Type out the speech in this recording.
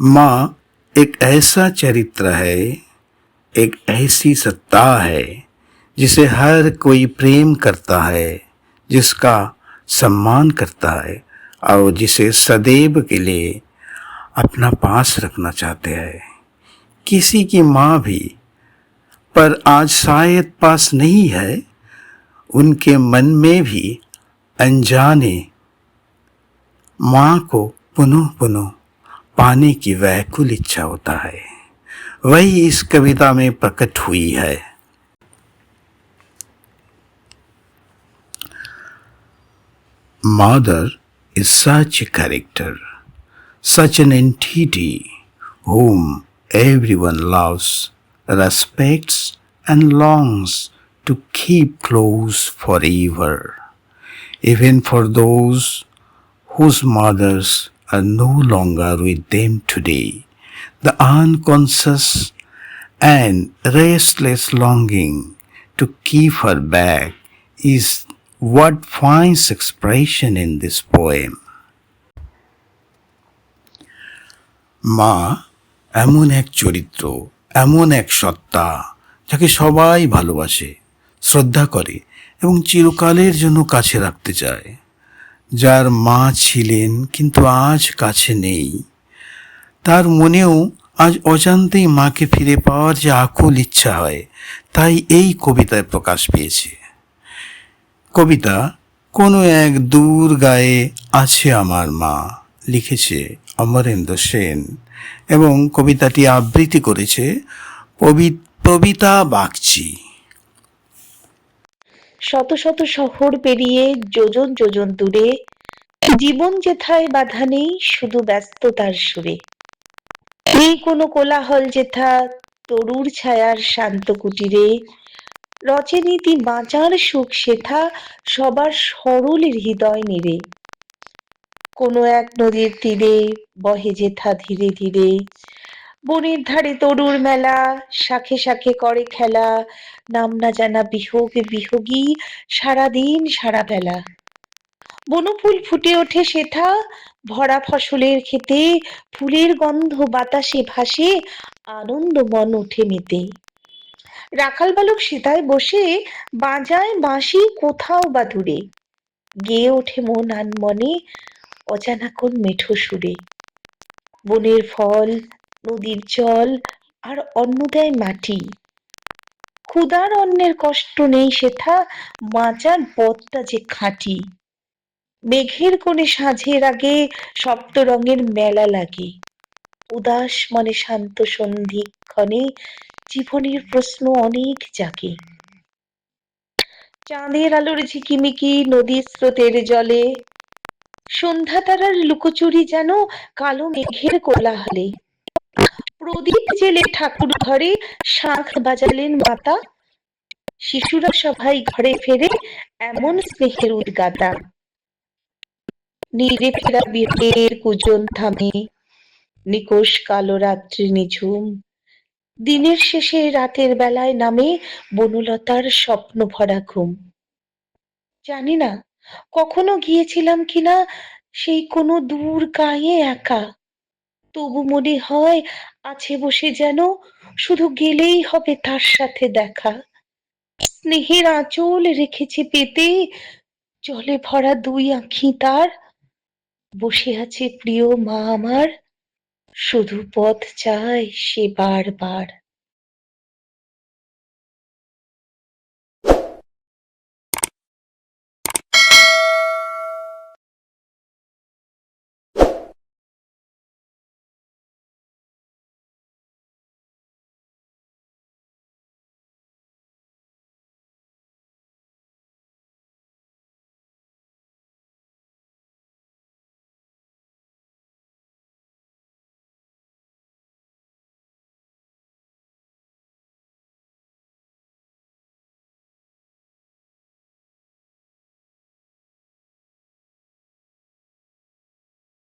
माँ एक ऐसा चरित्र है, एक ऐसी सत्ता है, जिसे हर कोई प्रेम करता है, जिसका सम्मान करता है, और जिसे सदैव के लिए अपना पास रखना चाहते हैं। किसी की माँ भी, पर आज शायद पास नहीं है, उनके मन में भी अनजाने माँ को पुनः पुनः पाने की व्याकुल इच्छा होता है वही इस कविता में प्रकट हुई है Mother is such a character, such an entity whom everyone loves, respects, and longs to keep close forever, even for those whose mothers are no longer with them today. The unconscious and restless longing to keep her back is what finds expression in this poem. মা এমন এক চরিত্র এমন এক সত্তা যাকে সবাই ভালোবাসে শ্রদ্ধা করে এবং চিরকালের জন্য কাছে রাখতে চায় যার মা ছিলেন কিন্তু আজ কাছে নেই। তার মনেও আজ অজান্তেই মাকে ফিরে পাওয়ার যে আকুল ইচ্ছা হয়, তাই এই কবিতায় প্রকাশ পেয়েছে। কবিতা, কোনো এক দূর গায়ে আছে আমার মা লিখেছে অমরেন্দ্র সেন এবং কবিতাটি আবৃত্তি করেছে পবি- কবিতা বাগচি। শত শত শহর পেরিয়ে যোজন যোজন দূরে। জীবন যেথায় বাধা নেই, শুধু ব্যস্ততার সুরে। নেই কোনো কোলাহল যেথা তরুর ছায়ার শান্ত কুটিরে। রচনীতি বাঁচার সুখ সেথা সবার সরল হৃদয় নিরে। কোনো এক নদীর তীরে বহে যেথা ধীরে ধীরে। বনের ধারে তরুর মেলা, শাখে শাখে করে খেলা, নাম না জানা বিহোগ বিহোগী, সারাদিন সারা বেলা। বনফুল ফুটে ওঠে সেথা, ভরা ফসলের খেতে ফুলের গন্ধ বাতাসে ভাসে, আনন্দ মন ওঠে মেতে। রাখাল বালক সেতায় বসে, বাজায় বাঁশি কোথাও বা দূরে। গেয়ে ওঠে মন আনমনে, অজানা কোন মেঠো সুরে। বনের ফল নদীর জল আর অন্ন দেয় মাটি। ক্ষুদার অন্নের কষ্ট নেই সেথা মাজার পথটা যে খাঁটি। মেঘের কোণে সাঁঝের আগে সপ্ত রঙের মেলা লাগে। উদাস মনে শান্ত সন্ধিক্ষণে জীবনের প্রশ্ন অনেক জাগে। চাঁদের আলোর ঝিকিমিকি নদীর স্রোতের জলে, সন্ধ্যা তারার লুকোচুরি যেন কালো মেঘের কোলাহলে। প্রদীপ জেলে ঠাকুর ঘরে শাঁখ বাজালেন মাতা। শিশুরা সবাই ঘরে ফেরে এমন স্নেহের উদ্গাতা। নীরে ফেরা বিহের কুজন থামে, নিকোষ কালো রাত্রি নিঝুম। দিনের শেষে রাতের বেলায় নামে বনলতার স্বপ্ন ভরা ঘুম। জানি না কখনো গিয়েছিলাম কিনা, সেই কোনো দূর গায়ে একা। তবু মনে হয় আছে বসে যেন শুধু গেলেই হবে তার সাথে দেখা। স্নেহের আঁচল রেখেছে পেতে, জলে ভরা দুই আঁখি তার। বসে আছে প্রিয় মা আমার, শুধু পথ চায় সে বারবার।